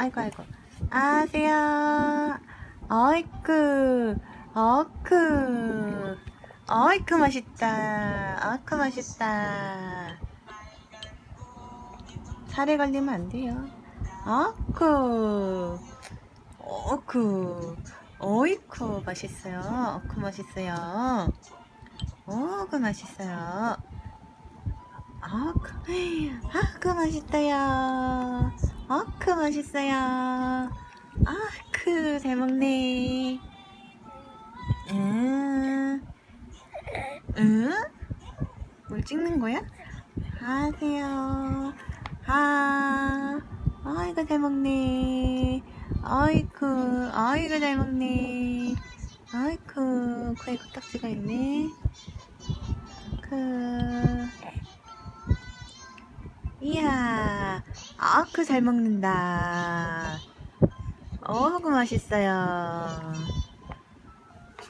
아이고 아이고. 아세요. 어이쿠 어이쿠. 어이쿠 맛있다. 어이쿠 맛있다. 살에 걸리면 안 돼요. 어이쿠. 어이쿠. 어이쿠 맛있어요. 어이쿠 맛있어요. 어이쿠 맛있어요. 어이쿠. 아그 맛있어요 어그 맛있어요. 아그 잘 먹네. 응? 응? 뭘 찍는 거야? 하세요. 아 아이고 잘 먹네. 아이쿠 아이고 잘 먹네. 아이쿠 코에 코딱지가 있네. 그 이야, 아그 잘 먹는다. 어그 맛있어요.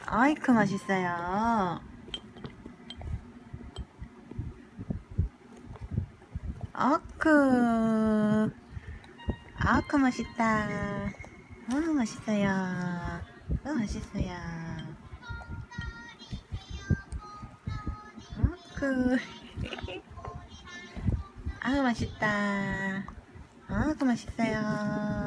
아이크 맛있어요. 아크, 아크 맛있다. 어 맛있어요. 어 맛있어요. 아크. 아우 맛있다. 아우 맛있어요.